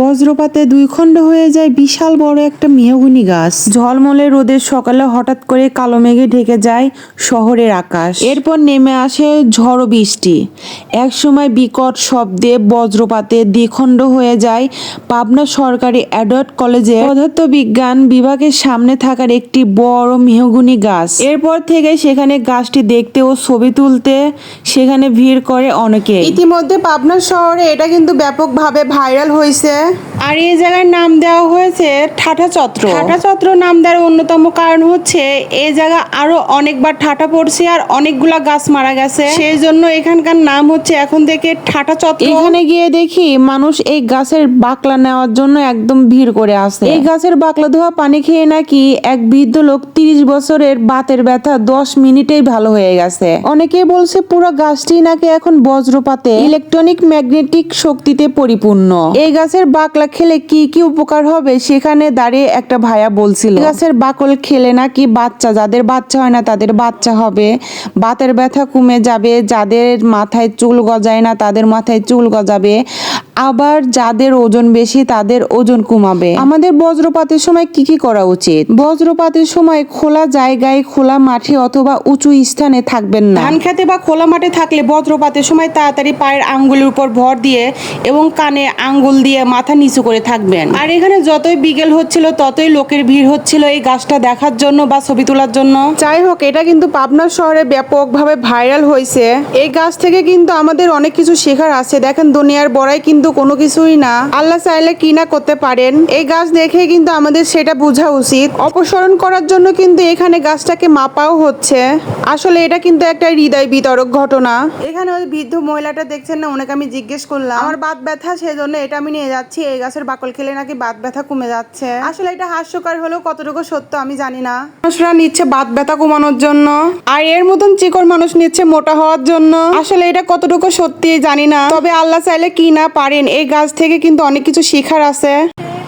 বজ্রপাতে দুই খণ্ড হয়ে যায় বিশাল বড় একটা মেহগুনি গাছ। ঝলমলে রোদের সকালে হঠাৎ করে কালো মেঘে ঢেকে যায় শহরের আকাশ। এরপর নেমে আসে ঝড় বৃষ্টি। একসময় বিকট শব্দে বজ্রপাতে দ্বিখণ্ড হয়ে যায় পাবনা সরকারি অ্যাডট কলেজে পদার্থ বিজ্ঞান বিভাগের সামনে থাকার একটি বড় মেহগুনি গাছ। এরপর থেকে সেখানে গাছটি দেখতে ও ছবি তুলতে সেখানে ভিড় করে অনেকে। ইতিমধ্যে পাবনা শহরে এটা কিন্তু ব্যাপকভাবে ভাইরাল হয়েছে। there. আর এই জায়গার নাম দেওয়া হয়েছে ঠাটা চত্র। ঠাটা চত্র নাম দেওয়ার অন্যতম কারণ হচ্ছে এই জায়গা আরও অনেকবার ঠাটা পড়ছে আর অনেকগুলা গাছ মারা গেছে। সেই জন্য এখানকার নাম হচ্ছে এখন থেকে ঠাটা চত্র। এখানে গিয়ে দেখি মানুষ এই গাছের বাকলা নেওয়ার জন্য একদম ভিড় করে আসে এই গাছের বাকলা ধোয়া পানি খেয়ে নাকি এক বৃদ্ধ লোক তিরিশ বছরের বাতের ব্যথা দশ মিনিটেই ভালো হয়ে গেছে। অনেকে বলছে পুরো গাছটি নাকি এখন বজ্রপাতে ইলেকট্রনিক ম্যাগনেটিক শক্তিতে পরিপূর্ণ। এই গাছের বাকলা খেলে কি কি উপকার হবে? সেখানে দাঁড়িয়ে একটা ভাইয়া বলছিল, গাছের বাকল খেলে নাকি বাচ্চা, যাদের বাচ্চা হয় না তাদের বাচ্চা হবে। বাতের ব্যথা কমে যাবে, যাদের মাথায় চুল গজায় না তাদের মাথায় চুল গজাবে। আবার যাদের ওজন বেশি তাদের ওজন কমাবে। আমাদের বজ্রপাতের সময় কি কি করা উচিত? বজ্রপাতের সময় খোলা জায়গায় খোলা মাঠে অথবা উঁচু স্থানে থাকবেন না। ধান খেতে বা খোলা মাঠে থাকলে বজ্রপাতের সময় তাড়াতাড়ি পায়ের আঙ্গুলের উপর ভর দিয়ে এবং কানে আঙ্গুল দিয়ে মাথা নিচু করে থাকবেন। আর এখানে যতই বিকেল হচ্ছিল ততই লোকের ভিড় হচ্ছিল এই গাছটা দেখার জন্য বা ছবি তোলার জন্য। যাই হোক এটা কিন্তু পাবনা শহরে ব্যাপকভাবে ভাইরাল হয়েছে। এই গাছ থেকে কিন্তু আমাদের অনেক কিছু শেখার আছে। দেখেন দুনিয়ার বড়াই কিন্তু কোনো কিছুই না। আল্লাহ চাইলে কি না করতে পারেন। এই গাছ দেখে কিন্তু আমাদের সেটা বোঝা উচিত। অপসরণ করার জন্য কিন্তু এখানে গাছটাকে মাপাও হচ্ছে। আসলে এটা কিন্তু একটা হৃদয় বিতরক ঘটনা। এখানে ওই বৃদ্ধ মহিলাটা দেখছেন না? ওনাকে আমি জিজ্ঞেস করলাম, আমার বাত ব্যথা সেই জন্য এটা আমি নিয়ে যাচ্ছি। এই গাছের বাকল খেলে নাকি বাত ব্যথা কমে যাচ্ছে? আসলে এটা হাস্যকর হলেও কতটুকু সত্য আমি জানি না। মানুষরা নিচ্ছে বাত ব্যথা কমানোর জন্য, আর এর মতন চিকন মানুষ নিচ্ছে মোটা হওয়ার জন্য। আসলে এটা কতটুকু সত্যি জানি না। তবে আল্লাহ চাইলে কি না পারেন এই গাছ থেকে কিন্তু অনেক কিছু শেখার আছে।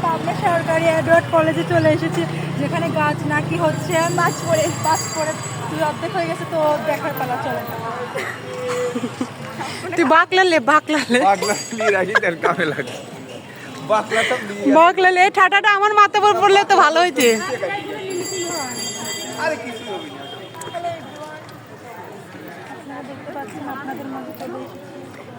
পাবনা সরকারি অ্যাডওয়ার্ড কলেজে চলে এসেছি যেখানে গাছ নাকি হচ্ছে বাস পড়ে বাস পড়ে তুই অর্ধেক হয়ে গেছে তো দেখার পালা চলে তুই বাকলালে বাকলালে বাগলা নিয়ে রাখি তার কামে লাগে। বাগলা বাকলালে এই ঠাটাটা আমার মাথা উপর পড়লে তো ভালো হইতে। আরে কিছু হবে না। আপনাদের এসেছি।